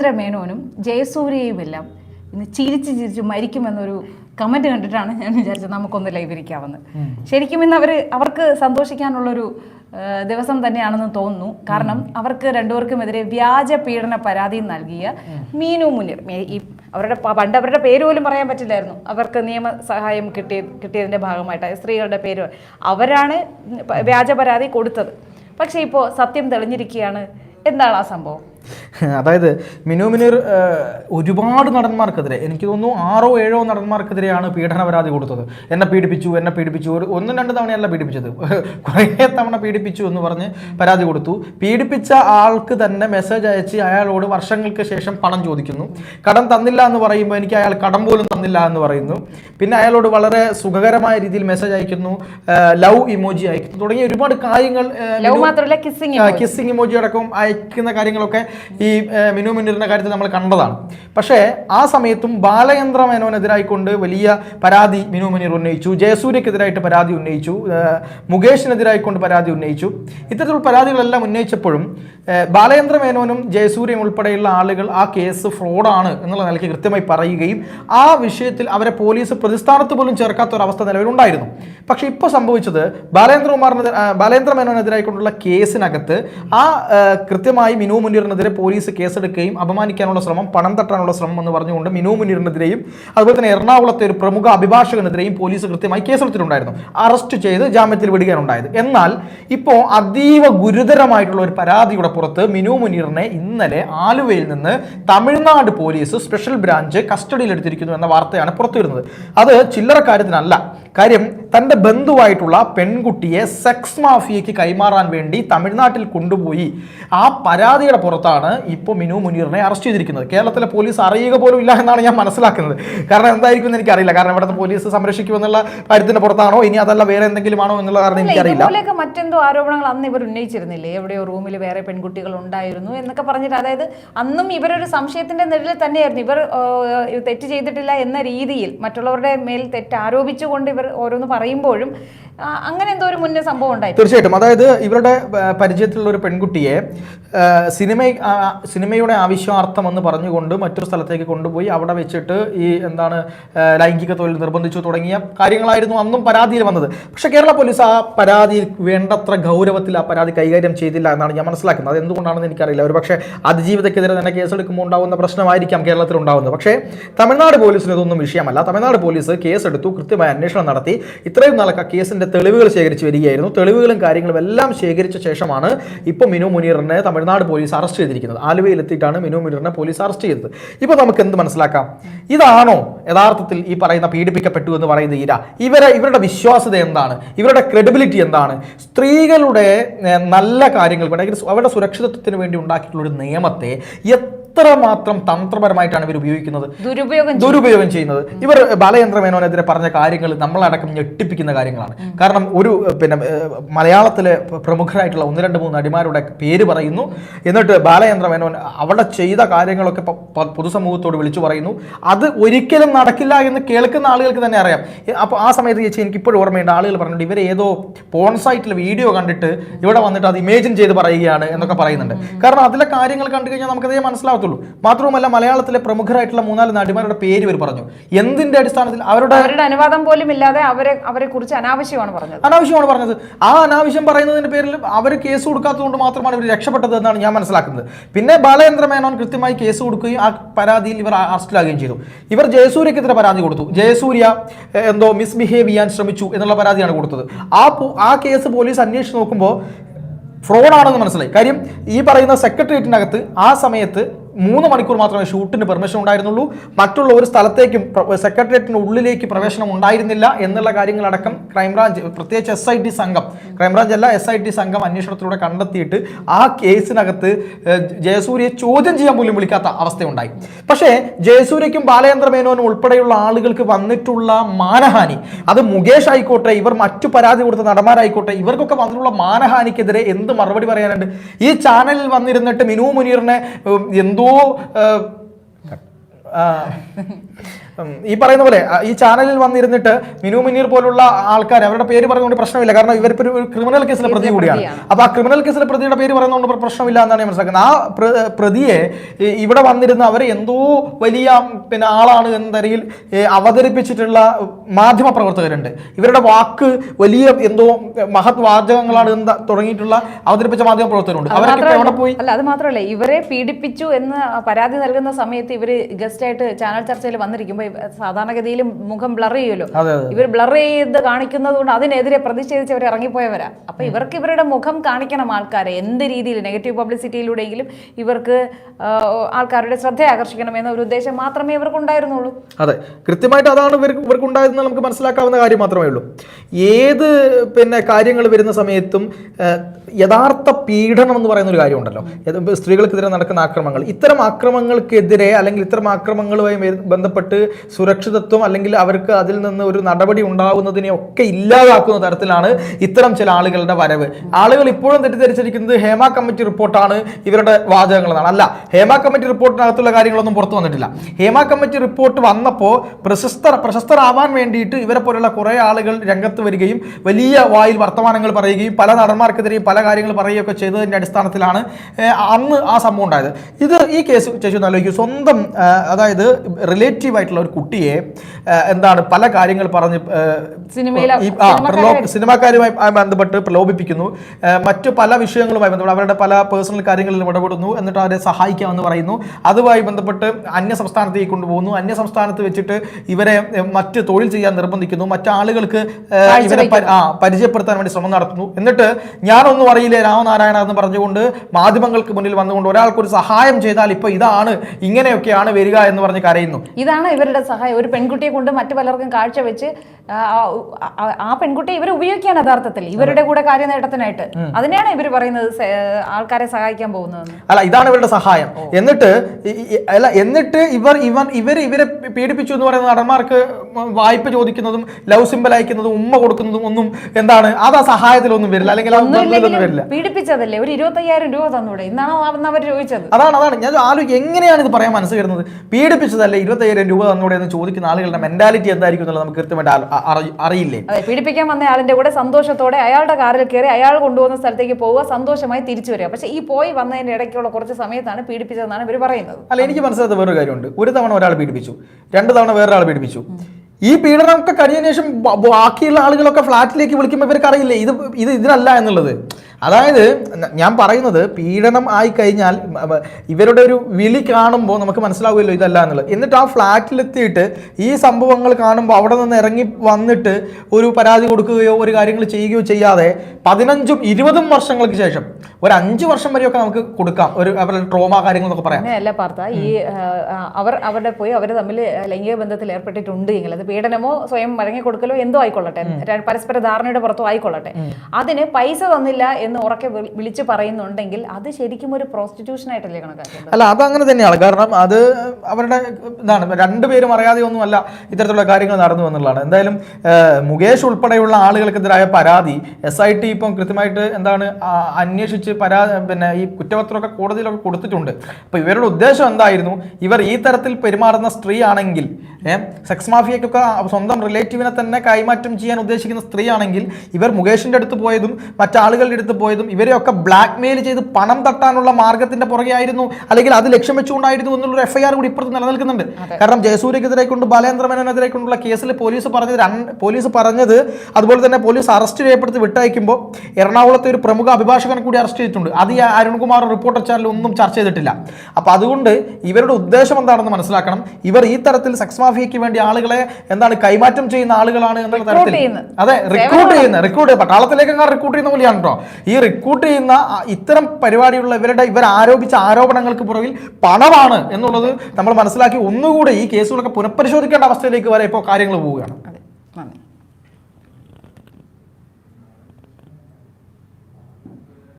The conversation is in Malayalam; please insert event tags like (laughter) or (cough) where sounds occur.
ബാലേന്ദ്ര മേനോനും ജയസൂര്യയുമെല്ലാം ഇന്ന് ചിരിച്ച് ചിരിച്ച് മരിക്കുമെന്നൊരു കമന്റ് കണ്ടിട്ടാണ് ഞാൻ വിചാരിച്ചത് നമുക്കൊന്ന് ലൈവിരിക്കാമെന്ന് ശരിക്കും ഇന്ന് അവർ അവർക്ക് സന്തോഷിക്കാനുള്ളൊരു ദിവസം തന്നെയാണെന്ന് തോന്നുന്നു. കാരണം അവർക്ക് രണ്ടുപേർക്കുമെതിരെ വ്യാജ പീഡന പരാതി നൽകിയ മീനു മുനിർ. ഈ അവരുടെ പണ്ട് അവരുടെ പേര് പോലും പറയാൻ പറ്റില്ലായിരുന്നു. അവർക്ക് നിയമ സഹായം കിട്ടിയ കിട്ടിയതിന്റെ ഭാഗമായിട്ട് സ്ത്രീകളുടെ പേര്. അവരാണ് വ്യാജ പരാതി കൊടുത്തത്. പക്ഷേ ഇപ്പോൾ സത്യം തെളിഞ്ഞിരിക്കുകയാണ്. എന്താണ് ആ സംഭവം? (laughs) അതായത് മിനു മുനീർ ഒരുപാട് നടന്മാർക്കെതിരെ എനിക്ക് തോന്നുന്നു ആറോ ഏഴോ നടന്മാർക്കെതിരെയാണ് പീഡന പരാതി കൊടുത്തത്. എന്നെ പീഡിപ്പിച്ചു എന്നെ പീഡിപ്പിച്ചു ഒരു ഒന്നും രണ്ട് തവണയല്ല പീഡിപ്പിച്ചത്. (laughs) കുറേ തവണ പീഡിപ്പിച്ചു എന്ന് പറഞ്ഞ് പരാതി കൊടുത്തു. പീഡിപ്പിച്ച ആൾക്ക് തന്നെ മെസ്സേജ് അയച്ച് അയാളോട് വർഷങ്ങൾക്ക് ശേഷം പണം ചോദിക്കുന്നു. കടം തന്നില്ല എന്ന് പറയുമ്പോൾ എനിക്ക് അയാൾ കടം പോലും തന്നില്ല എന്ന് പറയുന്നു. പിന്നെ അയാളോട് വളരെ സുഖകരമായ രീതിയിൽ മെസ്സേജ് അയക്കുന്നു. ലവ് ഇമോജി അയക്കുന്നു. തുടങ്ങിയ ഒരുപാട് കാര്യങ്ങൾ കിസ്സിംഗ് ഇമോജി അടക്കം അയക്കുന്ന കാര്യങ്ങളൊക്കെ ഈ മിനു മുന്നീറിന്റെ കാര്യത്തിൽ നമ്മൾ കണ്ടതാണ്. പക്ഷേ ആ സമയത്തും ബാലയന്ത്ര മേനോനെതിരായിക്കൊണ്ട് വലിയ പരാതി മിനു മുനീർ ഉന്നയിച്ചു. ജയസൂര്യക്കെതിരായിട്ട് പരാതി ഉന്നയിച്ചു. മുകേഷിനെതിരായിക്കൊണ്ട് പരാതി ഉന്നയിച്ചു. ഇത്തരത്തിലുള്ള പരാതികളെല്ലാം ഉന്നയിച്ചപ്പോഴും ബാലയന്ത്ര മേനോനും ജയസൂര്യയും ഉൾപ്പെടെയുള്ള ആളുകൾ ആ കേസ് ഫ്രോഡാണ് എന്നുള്ള നിലയ്ക്ക് കൃത്യമായി പറയുകയും ആ വിഷയത്തിൽ അവരെ പോലീസ് പ്രതിസ്ഥാനത്ത് പോലും ചേർക്കാത്ത ഒരു അവസ്ഥ നിലവിലുണ്ടായിരുന്നു. പക്ഷേ ഇപ്പോൾ സംഭവിച്ചത് ബാലേന്ദ്രകുമാറിനെതിരെ ബാലേന്ദ്ര മേനോനെതിരായിക്കൊണ്ടുള്ള കേസിനകത്ത് ആ കൃത്യമായി മിനു മുനീറിനെതിരെ പോലീസ് കേസെടുക്കുകയും അപമാനിക്കാനുള്ള ശ്രമം പണം തട്ടാനുള്ള ശ്രമം എന്ന് പറഞ്ഞുകൊണ്ട് മിനു മുനീറിനെതിരെയും അതുപോലെ തന്നെ എറണാകുളത്തെ ഒരു പ്രമുഖ അഭിഭാഷകനെതിരെയും പോലീസ് കൃത്യമായി കേസെടുത്തിട്ടുണ്ടായിരുന്നു. അറസ്റ്റ് ചെയ്ത് ജാമ്യത്തിൽ വിടുകയാണുണ്ടായത്. എന്നാൽ ഇപ്പോൾ അതീവ ഗുരുതരമായിട്ടുള്ള ഒരു പരാതിയുടെ പുറത്ത് മിനു മുനീറിനെ ഇന്നലെ ആലുവയിൽ നിന്ന് തമിഴ്നാട് പോലീസ് സ്പെഷ്യൽ ബ്രാഞ്ച് കസ്റ്റഡിയിൽ എടുത്തിരിക്കുന്നു എന്ന വാർത്തയാണ് പുറത്തു വരുന്നത് അത് ചില്ലറ കാര്യത്തിനല്ല. കാര്യം തന്റെ ബന്ധുവായിട്ടുള്ള പെൺകുട്ടിയെ സെക്സ് മാഫിയയ്ക്ക് കൈമാറാൻ വേണ്ടി തമിഴ്നാട്ടിൽ കൊണ്ടുപോയി. ആ പരാതിയുടെ പുറത്താണ് ഇപ്പോൾ മിനു മുനീറിനെ അറസ്റ്റ് ചെയ്തിരിക്കുന്നത്. കേരളത്തിലെ പോലീസ് അറിയുക പോലും ഇല്ല എന്നാണ് ഞാൻ മനസ്സിലാക്കുന്നത്. കാരണം എന്തായിരിക്കും എന്ന് എനിക്കറിയില്ല. കാരണം ഇവിടുത്തെ പോലീസ് സംരക്ഷിക്കുമെന്നുള്ള കാര്യത്തിന്റെ പുറത്താണോ? ഇനി അതല്ല വേറെ എന്തെങ്കിലും ആണോ എന്നുള്ള കാരണം എനിക്കറിയില്ല. മറ്റെന്തോ ആരോപണങ്ങൾ അന്ന് ഇവർ ഉന്നയിച്ചിരുന്നില്ലേ? എവിടെയോ റൂമിൽ വേറെ പെൺകുട്ടികൾ ഉണ്ടായിരുന്നു എന്നൊക്കെ പറഞ്ഞിട്ട് അതായത് അന്നും ഇവരൊരു സംശയത്തിന്റെ നിഴലിൽ തന്നെയായിരുന്നു. ഇവർ തെറ്റ് ചെയ്തിട്ടില്ല എന്ന രീതിയിൽ മറ്റുള്ളവരുടെ മേൽ തെറ്റ് ആരോപിച്ചുകൊണ്ട് ഇവർ ഓരോന്ന് പറയുമ്പോഴും അങ്ങനെ എന്തോ ഒരു മുന്നേ സംഭവം ഉണ്ടായി. തീർച്ചയായിട്ടും. അതായത് ഇവരുടെ പരിചയത്തിലുള്ള ഒരു പെൺകുട്ടിയെ സിനിമ സിനിമയുടെ ആവശ്യാർത്ഥം എന്ന് പറഞ്ഞുകൊണ്ട് മറ്റൊരു സ്ഥലത്തേക്ക് കൊണ്ടുപോയി അവിടെ വെച്ചിട്ട് ഈ എന്താണ് ലൈംഗിക തൊഴിൽ നിർബന്ധിച്ചു തുടങ്ങിയ കാര്യങ്ങളായിരുന്നു അന്നും പരാതിയിൽ വന്നത്. പക്ഷേ കേരള പോലീസ് ആ പരാതി വേണ്ടത്ര ഗൗരവത്തിൽ ആ പരാതി കൈകാര്യം ചെയ്തില്ല എന്നാണ് ഞാൻ മനസ്സിലാക്കുന്നത്. അത് എന്തുകൊണ്ടാണെന്ന് എനിക്കറിയില്ല. ഒരു പക്ഷേ അതിജീവിതക്കെതിരെ തന്നെ കേസെടുക്കുമ്പോൾ ഉണ്ടാകുന്ന പ്രശ്നമായിരിക്കാം കേരളത്തിൽ ഉണ്ടാകുന്നത് പക്ഷേ തമിഴ്നാട് പോലീസിന് ഇതൊന്നും വിഷയമല്ല. തമിഴ്നാട് പോലീസ് കേസെടുത്തു കൃത്യമായ അന്വേഷണം നടത്തി. ഇത്രയും നാളൊക്കെ കേസിന്റെ തെളിവുകൾ ശേഖരിച്ച് വരികയായിരുന്നു. തെളിവുകളും കാര്യങ്ങളും എല്ലാം ശേഖരിച്ച ശേഷമാണ് ഇപ്പോൾ മിനു മുനീറിനെ തമിഴ്നാട് പോലീസ് അറസ്റ്റ് ചെയ്തിരിക്കുന്നത്. ആലുവയിലെത്തിയിട്ടാണ് മിനു മുനീറിനെ പോലീസ് അറസ്റ്റ് ചെയ്തത്. ഇപ്പോൾ നമുക്ക് എന്ത് മനസ്സിലാക്കാം? ഇതാണോ യഥാർത്ഥത്തിൽ ഈ പറയുന്ന പീഡിപ്പിക്കപ്പെട്ടു എന്ന് പറയുന്ന ഇര? ഇവരെ ഇവരുടെ വിശ്വാസ്യത എന്താണ്? ഇവരുടെ ക്രെഡിബിലിറ്റി എന്താണ്? സ്ത്രീകളുടെ നല്ല കാര്യങ്ങൾ അവരുടെ സുരക്ഷിതത്വത്തിന് വേണ്ടി ഉണ്ടാക്കിയിട്ടുള്ള ഒരു നിയമത്തെ എത്രമാത്രം തന്ത്രപരമായിട്ടാണ് ഇവർ ഉപയോഗിക്കുന്നത്. ദുരുപയോഗം ദുരുപയോഗം ചെയ്യുന്നത്. ഇവർ ബാലയന്ത്രമേനോനെതിരെ പറഞ്ഞ കാര്യങ്ങൾ നമ്മളടക്കം ഞെട്ടിപ്പിക്കുന്ന കാര്യങ്ങളാണ്. കാരണം ഒരു പിന്നെ മലയാളത്തിലെ പ്ര- പ്രമുഖരായിട്ടുള്ള ഒന്ന് രണ്ട് മൂന്ന് നടിമാരുടെ പേര് പറയുന്നു. എന്നിട്ട് ബാലയന്ത്രമേനോൻ അവിടെ ചെയ്ത കാര്യങ്ങളൊക്കെ പൊതുസമൂഹത്തോട് വിളിച്ചു പറയുന്നു. അത് ഒരിക്കലും നടക്കില്ല എന്ന് കേൾക്കുന്ന ആളുകൾക്ക് തന്നെ അറിയാം. അപ്പോൾ ആ സമയത്ത് ചേച്ചി എനിക്ക് ഇപ്പോഴും ഓർമ്മയുണ്ട്. ആളുകൾ പറഞ്ഞിട്ട് ഇവർ ഏതോ പോൺ സൈറ്റിൽ വീഡിയോ കണ്ടിട്ട് ഇവിടെ വന്നിട്ട് അത് ഇമേജിൻ ചെയ്ത് പറയുകയാണ് എന്നൊക്കെ പറയുന്നുണ്ട്. കാരണം അതിലെ കാര്യങ്ങൾ കണ്ടു കഴിഞ്ഞാൽ നമുക്കതേ മനസ്സിലാവത്തുള്ളൂ. മാത്രവുമല്ല മലയാളത്തിലെ പ്രമുഖരായിട്ടുള്ള മൂന്നാൽ നടിമാരുടെ പേര് ഇവർ പറഞ്ഞു. എന്തിന്റെ അടിസ്ഥാനത്തിൽ അവരുടെ അവരുടെ അനുവാദം പോലും ഇല്ലാതെ അവരെ അവരെ കുറിച്ച് അനാവശ്യമാണ് പറഞ്ഞത്. അനാവശ്യമാണ് പറഞ്ഞത്. ആ അനാവശ്യം പറയുന്നതിന്റെ പേരിൽ അവർ കേസ് കൊടുക്കാത്തതുകൊണ്ട് മാത്രമാണ് ഇവർ രക്ഷപ്പെട്ടത് എന്നാണ് ഞാൻ മനസ്സിലാക്കുന്നത്. പിന്നെ ബാലചന്ദ്ര മേനോൻ കൃത്യമായി കേസ് കൊടുക്കുകയും ആ പരാതിയിൽ ഇവർ അറസ്റ്റിലാകുകയും ചെയ്തു. ഇവർ ജയസൂര്യക്കെതിരെ പരാതി കൊടുത്തു. ജയസൂര്യ എന്തോ മിസ്ബിഹേവ് ചെയ്യാൻ ശ്രമിച്ചു എന്നുള്ള പരാതിയാണ് കൊടുത്തത്. ആ ആ കേസ് പോലീസ് അന്വേഷിച്ച് നോക്കുമ്പോൾ ഫ്രോഡാണെന്ന് മനസ്സിലായി. കാര്യം ഈ പറയുന്ന സെക്രട്ടേറിയറ്റിനകത്ത് ആ സമയത്ത് മൂന്ന് മണിക്കൂർ മാത്രമേ ഷൂട്ടിന് പെർമിഷൻ ഉണ്ടായിരുന്നുള്ളൂ. മറ്റുള്ള ഒരു സ്ഥലത്തേക്കും സെക്രട്ടേറിയറ്റിന് ഉള്ളിലേക്ക് പ്രവേശനം ഉണ്ടായിരുന്നില്ല എന്നുള്ള കാര്യങ്ങളടക്കം ക്രൈംബ്രാഞ്ച് പ്രത്യേകിച്ച് എസ് ഐ ടി സംഘം ക്രൈംബ്രാഞ്ച് അല്ല എസ് ഐ ടി സംഘം അന്വേഷണത്തിലൂടെ കണ്ടെത്തിയിട്ട് ആ കേസിനകത്ത് ജയസൂര്യയെ ചോദ്യം ചെയ്യാൻ പോലും വിളിക്കാത്ത അവസ്ഥയുണ്ടായി. പക്ഷേ ജയസൂര്യയ്ക്കും ബാലേന്ദ്ര മേനോനും ഉൾപ്പെടെയുള്ള ആളുകൾക്ക് വന്നിട്ടുള്ള മാനഹാനി അത് മുകേഷ് ആയിക്കോട്ടെ ഇവർ മറ്റു പരാതി കൊടുത്ത നടന്മാരായിക്കോട്ടെ ഇവർക്കൊക്കെ വന്നിട്ടുള്ള മാനഹാനിക്കെതിരെ എന്ത് മറുപടി പറയാനുണ്ട്? ഈ ചാനലിൽ വന്നിരുന്നിട്ട് മിനു മുനീറിനെ ഉം, എന്തോ ഏഹ്, ആ, ഉം, ഈ പറയുന്ന പോലെ ഈ ചാനലിൽ വന്നിരുന്നിട്ട് മിനു മിനീർ പോലുള്ള ആൾക്കാർ അവരുടെ പേര് പറഞ്ഞുകൊണ്ട് പ്രശ്നമില്ല. കാരണം ഇവർ ഒരു ക്രിമിനൽ കേസിലെ പ്രതി കൂടിയാണ്. അപ്പോൾ അപ്പൊ അപ്പൊ ആ ക്രിമിനൽ കേസിലെ പ്രതിയുടെ പേര് പറയുന്നതുകൊണ്ട് പ്ര- പ്രശ്നമില്ല എന്നാണ് ഞാൻ മനസ്സിലാക്കുന്നത്. ആ പ്രതിയെ ഇവിടെ വന്നിരുന്ന അവർ എന്തോ വലിയ പിന്നെ ആളാണ് എന്ന നിലയിൽ അവതരിപ്പിച്ചിട്ടുള്ള മാധ്യമ പ്രവർത്തകരുണ്ട്. ഇവരുടെ വാക്ക് വലിയ എന്തോ മഹത് വാചകങ്ങളാണ് എന്ന് തുടങ്ങിയിട്ടുള്ള അവതരിപ്പിച്ച മാധ്യമ പ്രവർത്തകരുണ്ട്. അവരൊക്കെ എവിടെ പോയി? അല്ല അത് മാത്രമല്ല ഇവരെ പീഡിപ്പിച്ചു എന്ന് പരാതി നൽകുന്ന സമയത്ത് ഇവർ ഗസ്റ്റ് ആയിട്ട് ചാനൽ ചർച്ചയിൽ വന്നിരിക്കുമ്പോൾ സാധാരണഗതിയിൽ മുഖം ബ്ലർ ചെയ്യുമല്ലോ. ഇവർ ബ്ലർ ചെയ്ത് കാണിക്കുന്നത് കൊണ്ട് അതിനെതിരെ പ്രതിഷേധിച്ച് അവർ ഇറങ്ങിപ്പോയവരാ. അപ്പൊ ഇവർക്ക് ഇവരുടെ മുഖം കാണിക്കണം ആൾക്കാരെ. എന്ത് രീതിയിൽ നെഗറ്റീവ് പബ്ലിസിറ്റിയിലൂടെയെങ്കിലും ഇവർക്ക് ആൾക്കാരുടെ ശ്രദ്ധ ആകർഷിക്കണം എന്ന ഒരു ഉദ്ദേശം മാത്രമേ ഇവർക്ക് ഉണ്ടായിരുന്നുള്ളൂ അതെ. കൃത്യമായിട്ട് അതാണ് ഇവർക്ക് ഉണ്ടായിരുന്ന നമുക്ക് മനസ്സിലാക്കാവുന്ന കാര്യം മാത്രമേ ഉള്ളൂ. ഏത് പിന്നെ കാര്യങ്ങൾ വരുന്ന സമയത്തും യഥാർത്ഥ പീഡനം എന്ന് പറയുന്ന ഒരു കാര്യമുണ്ടല്ലോ. ഇപ്പൊ സ്ത്രീകൾക്കെതിരെ നടക്കുന്ന ആക്രമങ്ങൾ. ഇത്തരം ആക്രമങ്ങൾക്കെതിരെ അല്ലെങ്കിൽ ഇത്തരം ആക്രമങ്ങളുമായി ബന്ധപ്പെട്ട് സുരക്ഷിതത്വം അല്ലെങ്കിൽ അവർക്ക് അതിൽ നിന്ന് ഒരു നടപടി ഉണ്ടാകുന്നതിനെ ഒക്കെ ഇല്ലാതാക്കുന്ന തരത്തിലാണ് ഇത്തരം ചില ആളുകളുടെ വരവ്. ആളുകൾ ഇപ്പോഴും തെറ്റിദ്ധരിച്ചിരിക്കുന്നത് ഹേമ കമ്മിറ്റി റിപ്പോർട്ടാണ് ഇവരുടെ വാചകങ്ങൾ എന്നാണ് അല്ല ഹേമ കമ്മിറ്റി റിപ്പോർട്ടിനകത്തുള്ള കാര്യങ്ങളൊന്നും പുറത്തു വന്നിട്ടില്ല. ഹേമ കമ്മിറ്റി റിപ്പോർട്ട് വന്നപ്പോൾ പ്രശസ്ത പ്രശസ്തരാവാൻ വേണ്ടിയിട്ട് ഇവരെ പോലുള്ള കുറേ ആളുകൾ രംഗത്ത് വരികയും വലിയ വായിൽ വർത്തമാനങ്ങൾ പറയുകയും പല നടന്മാർക്കെതിരെയും പല കാര്യങ്ങൾ പറയുകയൊക്കെ ചെയ്തതിന്റെ അടിസ്ഥാനത്തിലാണ് അന്ന് ആ സംഭവം ഉണ്ടായത്. ഇത് ഈ കേസ് ചേച്ചി ഒന്ന് ആലോചിക്കും. സ്വന്തം അതായത് റിലേറ്റീവ് ആയിട്ടുള്ള ഒരു കുട്ടിയെ എന്താണ് പല കാര്യങ്ങൾ പറഞ്ഞ് സിനിമാക്കാരുമായി ബന്ധപ്പെട്ട് പ്രലോഭിപ്പിക്കുന്നു. മറ്റു പല വിഷയങ്ങളുമായി ബന്ധപ്പെട്ട് അവരുടെ പല പേഴ്സണൽ കാര്യങ്ങളിലും ഇടപെടുന്നു എന്നിട്ട് അവരെ സഹായിക്കാമെന്ന് പറയുന്നു. അതുമായി ബന്ധപ്പെട്ട് അന്യ സംസ്ഥാനത്തേക്ക് കൊണ്ടുപോകുന്നു. അന്യ സംസ്ഥാനത്ത് വെച്ചിട്ട് ഇവരെ മറ്റ് തൊഴിൽ ചെയ്യാൻ നിർബന്ധിക്കുന്നു. മറ്റാളുകൾക്ക് ഇവരെ പരിചയപ്പെടുത്താൻ വേണ്ടി ശ്രമം നടത്തുന്നു. എന്നിട്ട് ഞാനൊന്നും അറിയില്ല രാമനാരായണ എന്ന് പറഞ്ഞുകൊണ്ട് മാധ്യമങ്ങൾക്ക് മുന്നിൽ വന്നുകൊണ്ട് ഒരാൾക്കൊരു സഹായം ചെയ്താൽ ഇപ്പൊ ഇതാണ് ഇങ്ങനെയൊക്കെയാണ് വരിക എന്ന് പറഞ്ഞ് കരയുന്നു. ഇതാണ് ഇവരുടെ സഹായം ഒരു പെൺകുട്ടിയെ കൊണ്ട് മറ്റു പലർക്കും കാഴ്ച വെച്ച് ആ, പെൺകുട്ടി ആ പെൺകുട്ടിയെ ഇവർ ഉപയോഗിക്കുകയാണ് യഥാർത്ഥത്തിൽ ഇവരുടെ കൂടെ കാര്യനേട്ടത്തിനായിട്ട്. അതിനെയാണ് ഇവർ പറയുന്നത് ആൾക്കാരെ സഹായിക്കാൻ പോകുന്നത് അല്ല ഇതാണ് ഇവരുടെ സഹായം. എന്നിട്ട് അല്ല എന്നിട്ട് ഇവർ ഇവർ ഇവർ ഇവരെ പീഡിപ്പിച്ചു എന്ന് പറയുന്ന നടന്മാർക്ക് വായ്പ ചോദിക്കുന്നതും ലവ് സിമ്പിൾ അയക്കുന്നതും ഉമ്മ കൊടുക്കുന്നതും ഒന്നും എന്താണ് അത് ആ സഹായത്തിലൊന്നും വരില്ല. അല്ലെങ്കിൽ വരില്ല. പീഡിപ്പിച്ചതല്ലേ? ഒരു ഇരുപത്തയ്യായിരം രൂപ തന്നൂടെ? എന്നാണ് അവർ ചോദിച്ചത്? അതാണ് അതാണ്. ഞാൻ ആലോചിക്കും എങ്ങനെയാണ് ഇത് പറയാൻ മനസ്സ് വരുന്നത്? പീഡിപ്പിച്ചതല്ലേ ഇരുപത്തയ്യായിരം രൂപ തന്നൂടെ എന്ന് ചോദിക്കുന്ന ആളുകളുടെ മെന്റാലിറ്റി എന്തായിരിക്കും എന്നുള്ളത് നമുക്ക് കൃത്യമായിട്ട് അറിയില്ലേ? പീഡിപ്പിക്കാൻ വന്ന ആളിന്റെ കൂടെ സന്തോഷത്തോടെ അയാളുടെ കാറിൽ കയറി അയാൾ കൊണ്ടുപോകുന്ന സ്ഥലത്തേക്ക് പോവുക സന്തോഷമായി തിരിച്ചു വരിക. പക്ഷേ ഈ പോയി വന്നതിന്റെ ഇടയ്ക്കുള്ള കുറച്ച് സമയത്താണ് പീഡിപ്പിച്ചതെന്നാണ് ഇവർ പറയുന്നത്. അല്ല എനിക്ക് മനസ്സിലാത്ത വേറൊരു കാര്യമുണ്ട്. ഒരു തവണ ഒരാൾ പീഡിപ്പിച്ചു രണ്ട് തവണ വേറൊരാൾ പീഡിപ്പിച്ചു. ഈ പീഡനമൊക്കെ കഴിഞ്ഞതിനു ശേഷം ബാക്കിയുള്ള ആളുകളൊക്കെ ഫ്ലാറ്റിലേക്ക് വിളിക്കുമ്പോൾ ഇവർക്ക് അറിയില്ലേ? ഇത് ഇത് ഇതിനല്ല എന്നുള്ളത്. അതായത് ഞാൻ പറയുന്നത് പീഡനം ആയി കഴിഞ്ഞാൽ ഇവരുടെ ഒരു വിളി കാണുമ്പോൾ നമുക്ക് മനസ്സിലാവുമല്ലോ ഇതല്ല എന്നുള്ളത്. എന്നിട്ട് ആ ഫ്ലാറ്റിലെത്തിയിട്ട് ഈ സംഭവങ്ങൾ കാണുമ്പോൾ അവിടെ നിന്ന് ഇറങ്ങി വന്നിട്ട് ഒരു പരാതി കൊടുക്കുകയോ ഒരു കാര്യങ്ങൾ ചെയ്യുകയോ ചെയ്യാതെ പതിനഞ്ചും ഇരുപതും വർഷങ്ങൾക്ക് ശേഷം ഒരു അഞ്ച് വർഷം വരെയൊക്കെ നമുക്ക് കൊടുക്കാം. ഒരു അവരുടെ ട്രോമ കാര്യങ്ങളൊക്കെ പറയാം. അല്ല പാർത്ത ഈ അവർ അവരുടെ പോയി അവർ തമ്മിൽ ലൈംഗിക ബന്ധത്തിൽ ഏർപ്പെട്ടിട്ടുണ്ട് എങ്കിൽ അത് പീഡനമോ സ്വയം വഴങ്ങി കൊടുക്കലോ എന്തോ ആയിക്കൊള്ളട്ടെ. പരസ്പര ധാരണയുടെ പുറത്തോ ആയിക്കൊള്ളട്ടെ. അതിന് പൈസ തന്നില്ല എന്ന് ഉറക്കെ വിളി- വിളിച്ച് പറയുന്നുണ്ടെങ്കിൽ അത് ശരിക്കും ഒരു പ്രോസ്റ്റിറ്റ്യൂഷൻ ആയിട്ടല്ലേ കണക്കാക്കുന്നത്? അല്ല അത് അങ്ങനെ തന്നെയാണ്. കാരണം അത് അവരുടെ ഇതാണ് രണ്ടുപേരും അറിയാതെ ഒന്നുമല്ല ഇത്തരത്തിലുള്ള കാര്യങ്ങൾ നടന്നു എന്നുള്ളതാണ്. എന്തായാലും മുകേഷ് ഉൾപ്പെടെയുള്ള ആളുകൾക്കെതിരായ പരാതി എസ് ഐ ടി ഇപ്പം കൃത്യമായിട്ട് എന്താണ് അന്വേഷിച്ച് പരാ പിന്നെ ഈ കുറ്റപത്രമൊക്കെ കോടതിയിലൊക്കെ കൊടുത്തിട്ടുണ്ട്. അപ്പോൾ ഇവരുടെ ഉദ്ദേശം എന്തായിരുന്നു? ഇവർ ഈ തരത്തിൽ പെരുമാറുന്ന സ്ത്രീ ആണെങ്കിൽ സെക്സ് മാഫിയക്കൊക്കെ സ്വന്തം റിലേറ്റീവിനെ തന്നെ കൈമാറ്റം ചെയ്യാൻ ഉദ്ദേശിക്കുന്ന സ്ത്രീയാണെങ്കിൽ ഇവർ മുകേഷിന്റെ അടുത്ത് പോയതും മറ്റാളുകളുടെ അടുത്ത് പോയതും ഇവരെയൊക്കെ ബ്ലാക്ക് മെയിൽ ചെയ്ത് പണം തട്ടാനുള്ള മാർഗത്തിന്റെ പുറകെ ആയിരുന്നു അല്ലെങ്കിൽ അത് ലക്ഷ്യം വെച്ചുകൊണ്ടായിരുന്നു എന്നുള്ളൊരു എഫ്ഐആർ കൂടി ഇപ്പുറത്ത് നിലനിൽക്കുന്നുണ്ട്. കാരണം ജയസൂര്യക്കെതിരെ കൊണ്ട് ബാലേന്ദ്ര മേനോനെതിരെ കൊണ്ടുള്ള കേസിൽ പോലീസ് പറഞ്ഞത് രണ്ട് പോലീസ് പറഞ്ഞത് അതുപോലെ തന്നെ പോലീസ് അറസ്റ്റ് ചെയ്യപ്പെടുത്തി വിട്ടയക്കുമ്പോൾ എറണാകുളത്തെ ഒരു പ്രമുഖ അഭിഭാഷകനെ കൂടി അറസ്റ്റ് ചെയ്തിട്ടുണ്ട്. അത് ഈ അരുൺകുമാർ റിപ്പോർട്ടർ ചാനൽ ഒന്നും ചർച്ച ചെയ്തിട്ടില്ല. അപ്പോൾ അതുകൊണ്ട് ഇവരുടെ ഉദ്ദേശം എന്താണെന്ന് മനസ്സിലാക്കണം. ഇവർ ഈ തരത്തിൽ സെക്സ് മാഫിയയ്ക്ക് വേണ്ടി ആളുകളെ എന്താണ് കൈമാറ്റം ചെയ്യുന്ന ആളുകളാണ് എന്നുള്ള തരത്തിൽ. അതെ റിക്രൂട്ട് ചെയ്യുന്ന റിക്രൂട്ട് പട്ടാളത്തിലേക്ക് റിക്രൂട്ട് ചെയ്യുന്ന പോലെയാണ് കേട്ടോ ഈ റിക്രൂട്ട് ചെയ്യുന്ന ഇത്തരം പരിപാടിയുള്ള ഇവരുടെ ഇവർ ആരോപിച്ച ആരോപണങ്ങൾക്ക് പുറകിൽ പണമാണ് എന്നുള്ളത് നമ്മൾ മനസ്സിലാക്കി ഒന്നുകൂടെ ഈ കേസുകളൊക്കെ പുനഃപരിശോധിക്കേണ്ട അവസ്ഥയിലേക്ക് വരെ ഇപ്പോൾ കാര്യങ്ങൾ പോവുകയാണ്.